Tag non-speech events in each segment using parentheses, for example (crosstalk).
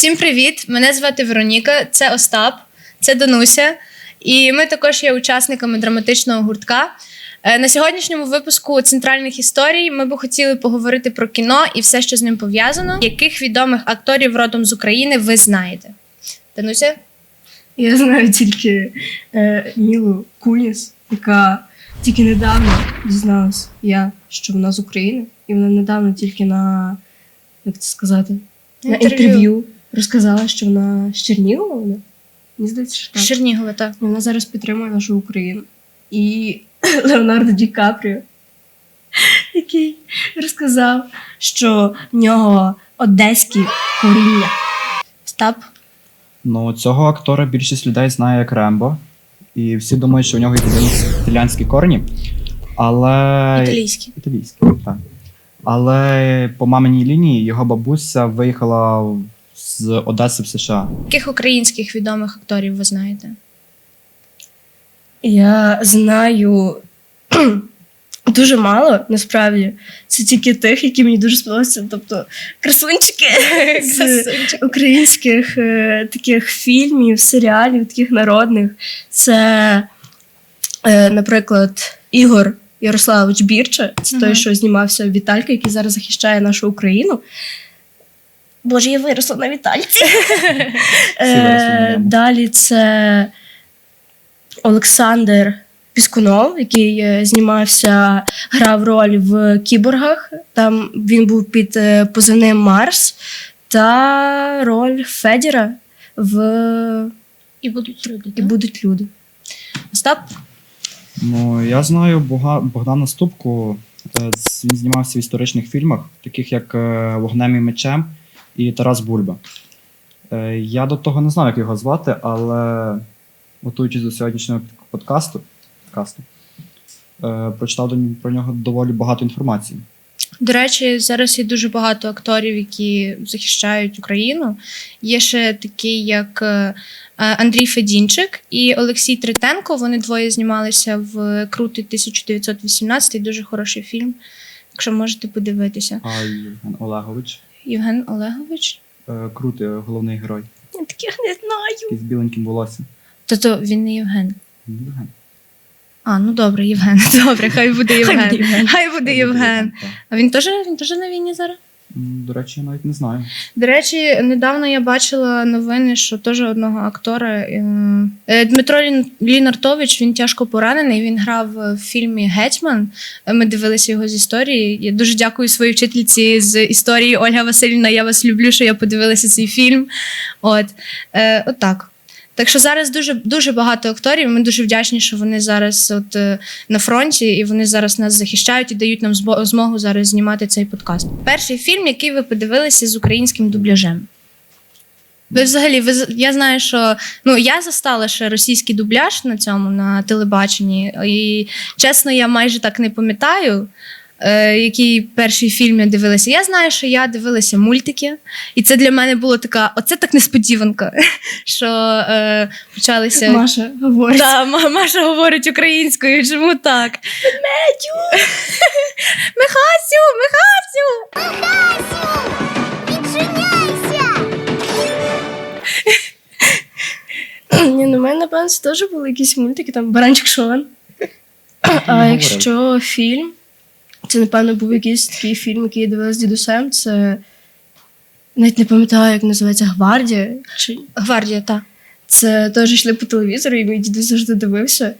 Всім привіт! Мене звати Вероніка, це Остап, це Дануся. І ми також є учасниками драматичного гуртка. Е, На сьогоднішньому випуску центральних історій ми би хотіли поговорити про кіно і все, що з ним пов'язано. Яких відомих акторів родом з України ви знаєте? Дануся? Я знаю тільки е, Мілу Куніс, яка тільки недавно дізналась я, що вона з України, і вона недавно тільки на як це сказати, на Інтерв'ю. Розказала, що вона з Чернігова. Вона мені здається, що так. З Чернігова, так. І вона зараз підтримує нашу Україну. І (clears throat) Леонардо Ді Капріо, (laughs) який розказав, що в нього одеські коріння. Остап. Ну, цього актора більшість людей знає як Рембо. І всі думають, що у нього італійські, італійські корені. Але. Італійський. Італійські, так. Але по маминій лінії його бабуся виїхала з Одеси в США. Яких українських відомих акторів ви знаєте? Я знаю (clears throat) дуже мало, насправді. Це тільки тих, які мені дуже сподобаються. Тобто красунчики (laughs) з українських е, таких фільмів, серіалів, таких народних. Це, е, наприклад, Ігор Ярославович Бірча. Це той, що знімався в Віталька, який зараз захищає нашу Україну. Боже, я виросла на Вітальці. Е. Далі це Олександр Піскунов, який е, знімався, грав роль в кіборгах. Там він був під е, позивним Марс та роль Федіра в І будуть люди. І будуть люди. Остап? Ну, я знаю Богдана Ступку. Він знімався в історичних фільмах, таких як Вогнем і мечем і Тарас Бульба. Е, Я до того не знав, як його звати, але готуючись до сьогоднішнього подкасту, подкасту е, прочитав про нього доволі багато інформації. До речі, зараз є дуже багато акторів, які захищають Україну. Є ще такий, як е, Андрій Федінчик і Олексій Третенко. Вони двоє знімалися в Крути 1918. Дуже хороший фільм. Якщо можете подивитися. А Євген Олегович, Євген Олегович. е, крутий головний герой, Я таких не знаю. з біленьким волоссям. то він не Євген. Євген. А, ну добре, Євген. (laughs) Добре, хай буде Євген. Хай буде Євген. А він теж він теж на війні зараз? До речі, я навіть не знаю. До речі, недавно я бачила новини, що теж одного актора е, е, Дмитро Лінартович, він тяжко поранений. Він грав в фільмі Гетьман. Е, Ми дивилися його з історії. Я дуже дякую своїй вчительці з історії Ольга Васильівна. Я вас люблю, що я подивилася цей фільм. От, е, от. Так що зараз дуже дуже багато акторів. Ми дуже вдячні, що вони зараз от е, на фронті, і вони зараз нас захищають і дають нам змогу зараз знімати цей подкаст. Перший фільм, який ви подивилися з українським дубляжем. Ви взагалі, ви з- я знаю, що ну я застала ще російський дубляж на цьому на телебаченні, і чесно, я майже так не пам'ятаю. Е, який перший фільм я дивилася. Я знаю, що я дивилася мультики, і це для мене було така, оце так несподіванка, (laughs) що е, почалися. Маша говорить. Ма- Маша говорить українською, чому так? Медю! (laughs) Михасю! Михасю! Ні, ну, в мене, напевно, це теж були якісь мультики, там Баранчик Шон. А якщо фільм, це, напевно, був якийсь такий фільм, який я дивилася з дідусем. Це навіть не пам'ятаю, як називається Гвардія. Чи... Гвардія, та. Це теж йшли по телевізору, і мій дідусь завжди дивився.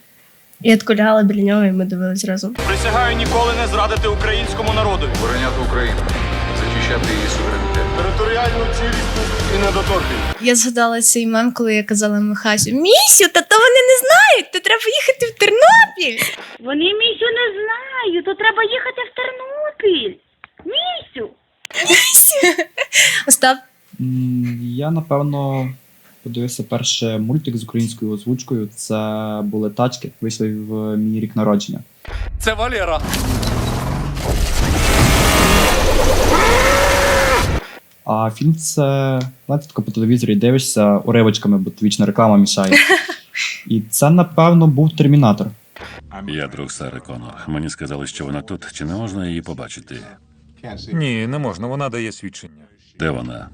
Я відколяла біля нього, і ми дивились разом. Присягаю ніколи не зрадити українському народу. Обороняти Україну, захищати її суверенітет. Територіальну цілісність і недоторкність. Я згадала цей мем, коли я казала Михасю: Місю, та то вони не знають, то треба їхати в Тернопіль. Вони місю не знають, то треба їхати в Тернопіль. Місю. Остап, Я, напевно, подивився перше мультик з українською озвучкою. Це були тачки, вийшли в мій рік народження. Це Валера. А фільм це, знаєте, тако по телевізорі дивишся уривочками, бо вічна реклама мішає. І це, напевно, був термінатор. Я друг Сари Конор. Мені сказали, що вона тут. Чи не можна її побачити? Ні, не можна, вона дає свідчення. Де вона?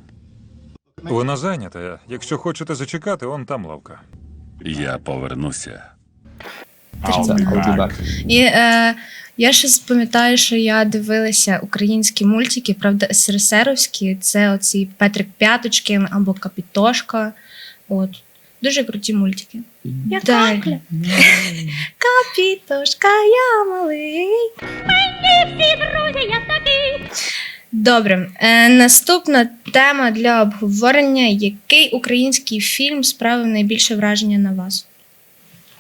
Вона зайнята. Якщо хочете зачекати, он там лавка. Я повернуся. Це I'll be back. І е, я ще пам'ятаю, що я дивилася українські мультики, правда, СРСРовські. Це оці Петрик П'яточкин або Капітошка. От. Дуже круті мультики. Я Да. какля. Капітошка, я малий. Всі друзі, я такий. Добре, е, наступна тема для обговорення: який український фільм справив найбільше враження на вас?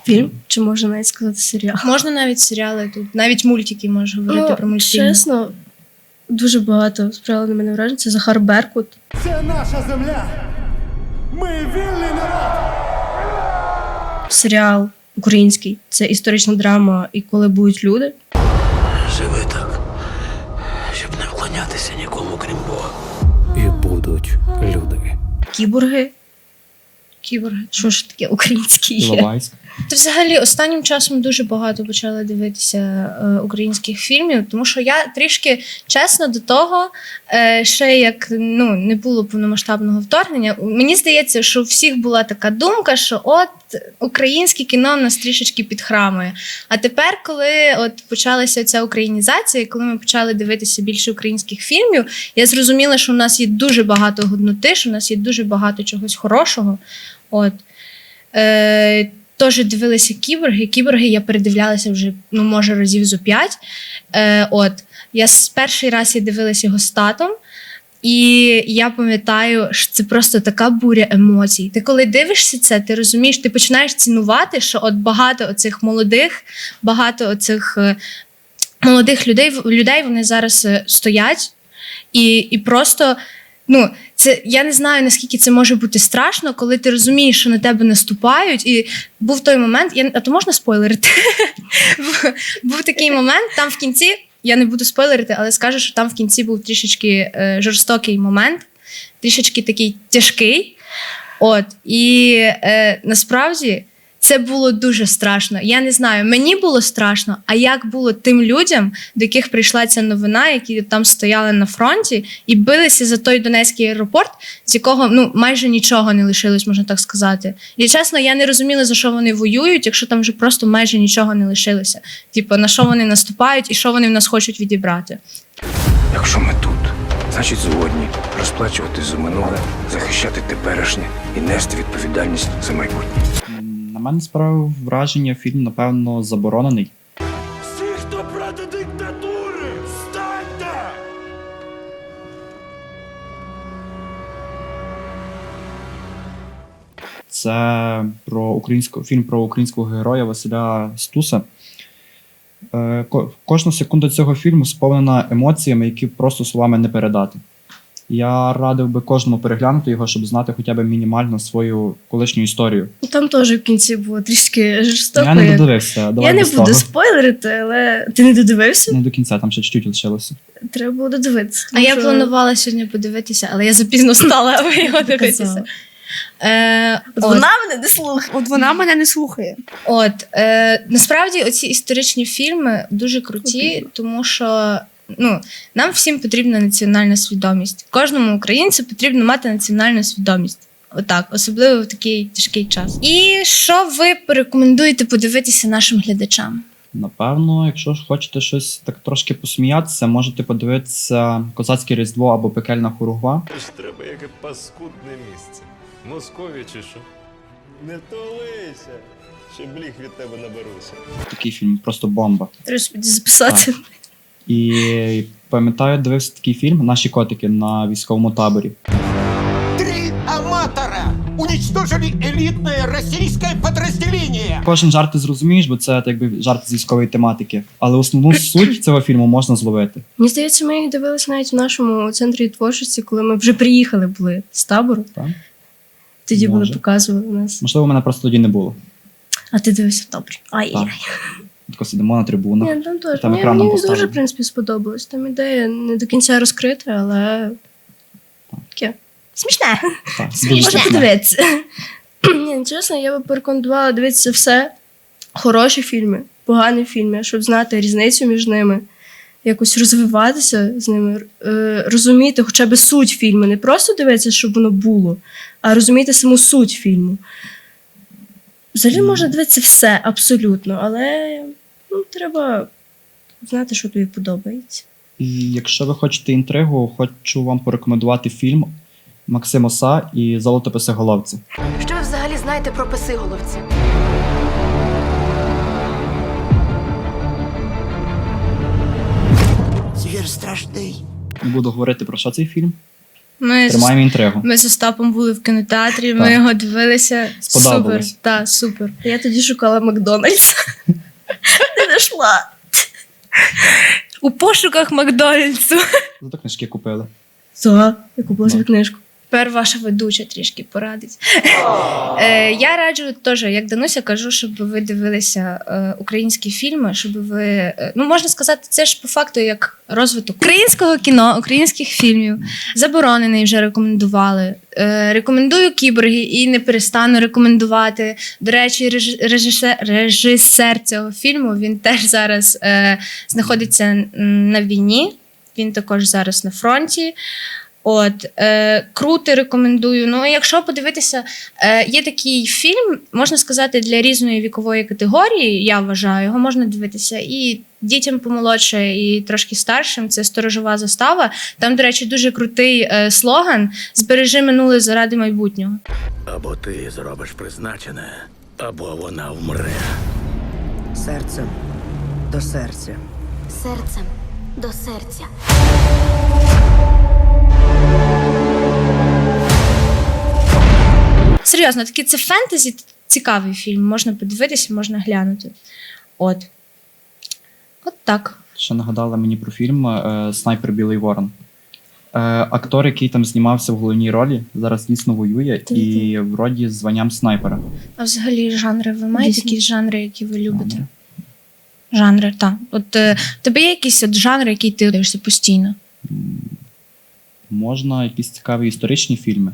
Фільм, чи можна навіть сказати серіал? Можна навіть серіали тут, навіть мультики можна говорити про Ну, мультфільми. чесно, дуже багато справило на мене враження. Це Захар Беркут. Це наша земля. Ми вільний народ. Серіал український. Це історична драма і коли будуть люди. Живи так, щоб не вклонятися нікому, крім Бога. І будуть люди. Кіборги. Кіборги. Що ж таке українське є? Іловайськ. Та взагалі останнім часом дуже багато почала дивитися е, українських фільмів, тому що я трішки чесно до того, е, ще як ну не було повномасштабного вторгнення. Мені здається, що у всіх була така думка, що от українське кіно нас трішечки підхрамує. А тепер, коли от почалася ця українізація, коли ми почали дивитися більше українських фільмів, я зрозуміла, що у нас є дуже багато годноти, що у нас є дуже багато чогось хорошого. От. Е, Теж дивилися кіборги. Кіборги я передивлялася вже, ну, може, разів зо п'ять. Е, от, я з перший раз я дивилася його з татом, і я пам'ятаю, що це просто така буря емоцій. Ти коли дивишся це, ти розумієш, ти починаєш цінувати, що от багато оцих молодих, багато оцих е, молодих людей, людей вони зараз е, стоять і, і просто. Ну, це я не знаю наскільки це може бути страшно, коли ти розумієш, що на тебе наступають. І був той момент, я а то можна спойлерити? (laughs) Був- такий момент, там в кінці. Я не буду спойлерити, але скажу, що там в кінці був трішечки е, жорстокий момент, трішечки такий тяжкий. От, і е, насправді це було дуже страшно. Я не знаю, мені було страшно, а як було тим людям, до яких прийшла ця новина, які там стояли на фронті і билися за той Донецький аеропорт, з якого ну майже нічого не лишилось, можна так сказати. І чесно, я не розуміла, за що вони воюють, якщо там вже просто майже нічого не лишилося. Типу, на що вони наступають і що вони в нас хочуть відібрати. Якщо ми тут, значить згодні розплачувати за минуле, захищати теперішнє і нести відповідальність за майбутнє. Мене справив враження фільм, напевно, заборонений. Всі, хто проти диктатури, станьте! Це про українську фільм про українського героя Василя Стуса. Е, Кожна секунда цього фільму сповнена емоціями, які просто словами не передати. Я радив би кожному переглянути його, щоб знати хоча б мінімально свою колишню історію. Ну, Там теж в кінці було трішки жорстоко. Я не додивився. Давай Я не буду того. спойлерити, але ти не додивився? Не до кінця, там ще чуть-чуть лишилося. Треба було додивитися. А тому я планувала сьогодні подивитися, але я запізно стала аби його дивитися. Е, От от. Вона мене не слухає. От вона мене не слухає. От е, насправді оці історичні фільми дуже круті, тому що ну, нам всім потрібна національна свідомість. Кожному українцю потрібно мати національну свідомість. Отак, особливо в такий тяжкий час. І що ви порекомендуєте подивитися нашим глядачам? Напевно, якщо ж хочете щось так трошки посміятися, можете подивитися Козацьке Різдво або Пекельна Хуругва. Треба яке паскудне місце. Москові чи що? Не толися. Ще бліх від тебе наберуся. Такий фільм, просто бомба. Треба собі записати. І пам'ятаю, дивився такий фільм Наші котики на військовому таборі. Три аматора уничтожили элитное российское подразделение. Кожен жарт ти зрозумієш, бо це якби жарт з військової тематики. Але основну суть цього фільму можна зловити. Мені здається, ми їх дивилися навіть в нашому центрі творчості, коли ми вже приїхали були з табору. Так? Тоді були показували нас. Можливо, мене просто тоді не було. А ти дивився в таборі. Ай. Так. Тако сидимо на трибунах. Ні, там теж. Там Мені, екран нам мені дуже, поставили. в принципі, сподобалось. Там ідея не до кінця розкрита, але таке. Смішне. Так, (laughs) Можна смішно. подивитися. Ні, ну, чесно, я би порекомендувала дивитися все. Хороші фільми, погані фільми, щоб знати різницю між ними. якось розвиватися з ними, е, розуміти хоча б суть фільму, не просто дивитися, щоб воно було, а розуміти саму суть фільму. Взагалі можна дивитися все абсолютно, але ну, треба знати, що тобі подобається. І якщо ви хочете інтригу, хочу вам порекомендувати фільм Максим Оса і Золото писиголовці. Що ви взагалі знаєте про писиголовці? Звір страшний. Не буду говорити про що цей фільм. Ми Тримаємо інтригу. ми з Остапом були в кінотеатрі, ми його дивилися. Супер. Сподобалось. Так, супер. Я тоді шукала Макдональдс. (laughs) Не знайшла. У пошуках Макдональдсу. Зато книжки купили. За, я купила собі книжку. Тепер ваша ведуча трішки порадить. Е, я раджу теж, як Дануся, кажу, щоб ви дивилися е, українські фільми, щоб ви. е, ну, можна сказати, це ж по факту як розвиток українського кіно, українських фільмів. Заборонений вже рекомендували. Е, рекомендую кіборги і не перестану рекомендувати. До речі, реж- режисер, режисер цього фільму він теж зараз е, знаходиться м, на війні. Він також зараз на фронті. От е, крути рекомендую. Ну, якщо подивитися, е, є такий фільм, можна сказати, для різної вікової категорії. Я вважаю, його можна дивитися і дітям помолодше, і трошки старшим. Це сторожова застава. Там, до речі, дуже крутий е, слоган: збережи минуле заради майбутнього. Або ти зробиш призначене, або вона вмре. Серцем до серця. Серцем до серця. Серйозно, такий це фентезі, цікавий фільм. Можна подивитися, можна глянути. От. От так. Ще нагадала мені про фільм е, Снайпер Білий Ворон. Е, актор, який там знімався в головній ролі, зараз дійсно воює і вроді з званням снайпера. А взагалі жанри, ви маєте Дійсно. якісь жанри, які ви любите? Жанри, так. От е, в тебе є якісь от жанри, які ти дивишся постійно? М, Можна якісь цікаві історичні фільми,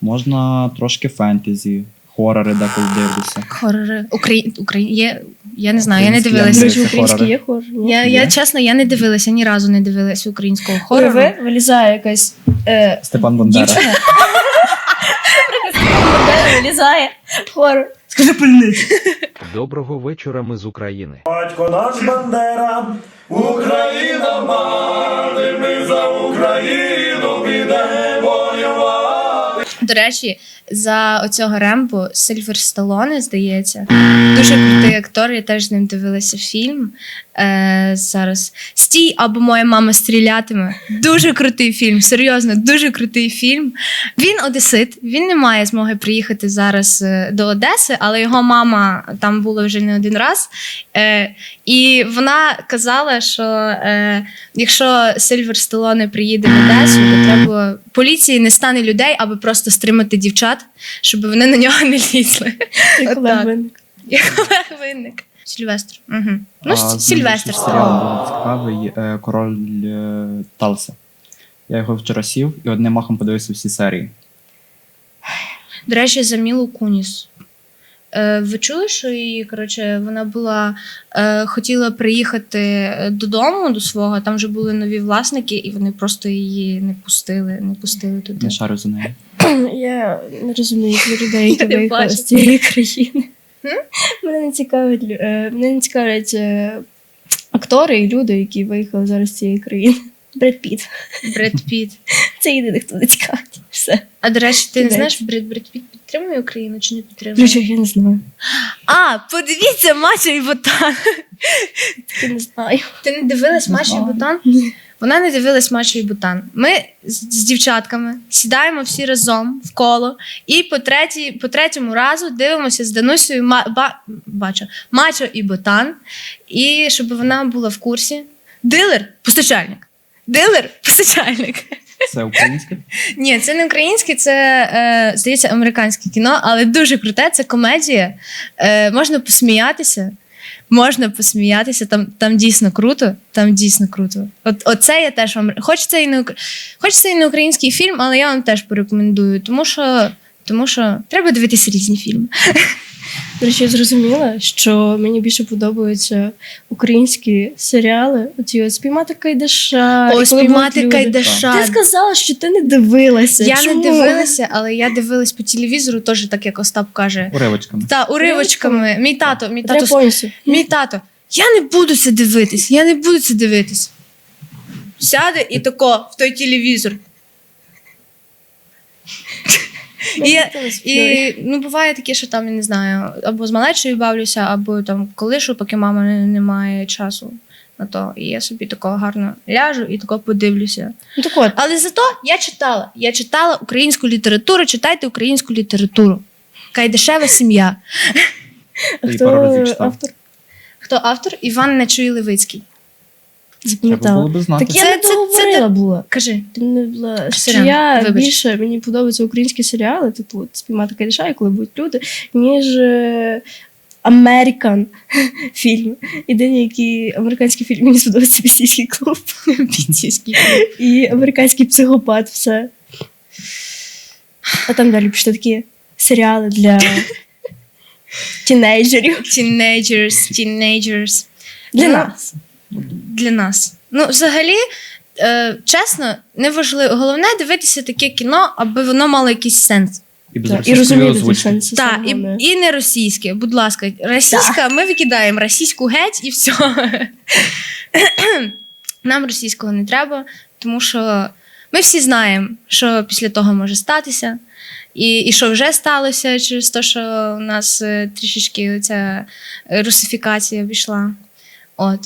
можна трошки фентезі, хорори деколи дивлюся. Хорори. Україн... Україн... Є... Я не знаю, я не Українські До дивилася. речі, Це українські хорори. є хорор? Я, я Є? чесно, я не дивилася, ні разу не дивилася українського хорору. Уяви, вилізає якась е, Степан Бандера. дівчина. Бандера вилізає. Хорор. Скажи пильниць. Доброго вечора, ми з України. Батько наш Бандера, Україна До речі, за оцього Рембо Сильвер Сталоне, здається, дуже крутий актор. Я теж з ним дивилася фільм. Е, зараз Стій або моя мама стрілятиме. Дуже крутий фільм. Серйозно, дуже крутий фільм. Він одесит, він не має змоги приїхати зараз е, до Одеси, але його мама там була вже не один раз. Е, і вона казала, що е, якщо Сильвер Сталоне приїде в Одесу, то треба поліції не стане людей, аби просто стримати дівчат, щоб вони на нього (laughs) не лізли. Як. Олег Винник. Сильвестр. Угу. Ну, А С- з ним Сильвестр. ще серіал був цікавий е, Король е, Талса. Я його вчора сів і одним махом подивився всі серії. До речі, за Мілу Куніс. Е, ви чули, що її, коротше, вона була е, хотіла приїхати додому до свого, там вже були нові власники, і вони просто її не пустили, не пустили туди. Не шарю за нею. Я не розумію як людей, які виїхали з цієї країни. (laughs) Мене не цікавить, е, мене не цікавлять е, актори і люди, які виїхали зараз з цієї країни. Бред Піт. Бред Піт. (laughs) Це єдине, хто не цікавить. Все. А до речі, ти не знаєш, Бред, Бред Піт підтримує Україну чи не підтримує? Дуже я не знаю. А, подивіться Мачо і Ботан. Я не знаю. Ти не дивилась Не і. Ботан? Вона не дивилась Мачо і Ботан. Ми з, з дівчатками сідаємо всі разом в коло і по, третій, по третьому разу дивимося з Данусею ма, ба, бачу, Мачо і Ботан. І щоб вона була в курсі. Дилер постачальник. Дилер постачальник. Це українське? (laughs) Ні, це не українське, це е, здається американське кіно, але дуже круте. Це комедія. Е, можна посміятися. Можна посміятися, там, там дійсно круто. Там дійсно круто. От, оце я теж вам. Хоч це і не хоч це і не український фільм, але я вам теж порекомендую, тому що, тому що треба дивитися різні фільми. До речі, я зрозуміла, що мені більше подобаються українські серіали. Оті от спіймати кайдаша. О, «Спіймати. Кайдаша». Ти сказала, що ти не дивилася. Я Чому? не дивилася, але я дивилась по телевізору, теж так як Остап каже. Уривочками. Та уривочками. Мій тато, мій тато, повністю. мій тато. Я не буду це дивитись, я не буду це дивитись. Сяде і тако в той телевізор. І, і ну, буває таке, що там, я не знаю, або з малечою бавлюся, або там колишу, поки мама не, не має часу на то. І я собі такого гарно ляжу і тако подивлюся. Ну так от, Але зато я читала. Я читала українську літературу, читайте українську літературу. Кайдашева сім'я. Ти хто пару разів читав. автор? Хто автор? Іван Нечуй Левицький. Треба було би знати. Так я Це- не це- це договорила була. Кажи. Ти не була. Сорян, я вибач. більше мені подобаються українські серіали, типу спіймати кайдаша, коли будуть люди, ніж е, Американ (laughs) фільм. Єдині, які американські фільми мені сподобається бійцівський клуб Бійцівський. і американський психопат, все. А там далі пішли такі серіали для (laughs) тінейджерів. Teenagers, teenagers. Для Ну, нас. Для нас. Ну, взагалі, е, чесно, неважливо. Головне дивитися таке кіно, аби воно мало якийсь сенс. І без Так, і російської розуміти озвучки. сенси. Так, і, і не російське, будь ласка, російська, ми викидаємо російську геть і все. (coughs) Нам російського не треба, тому що ми всі знаємо, що після того може статися, і, і що вже сталося через те, що у нас е, трішечки ця русифікація пішла. От.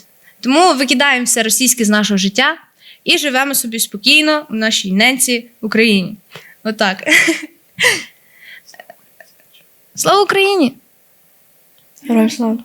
Тому викидаємо все російське з нашого життя і живемо собі спокійно в нашій ненці Україні. Отак. (laughs) Слава Україні! Героям слава.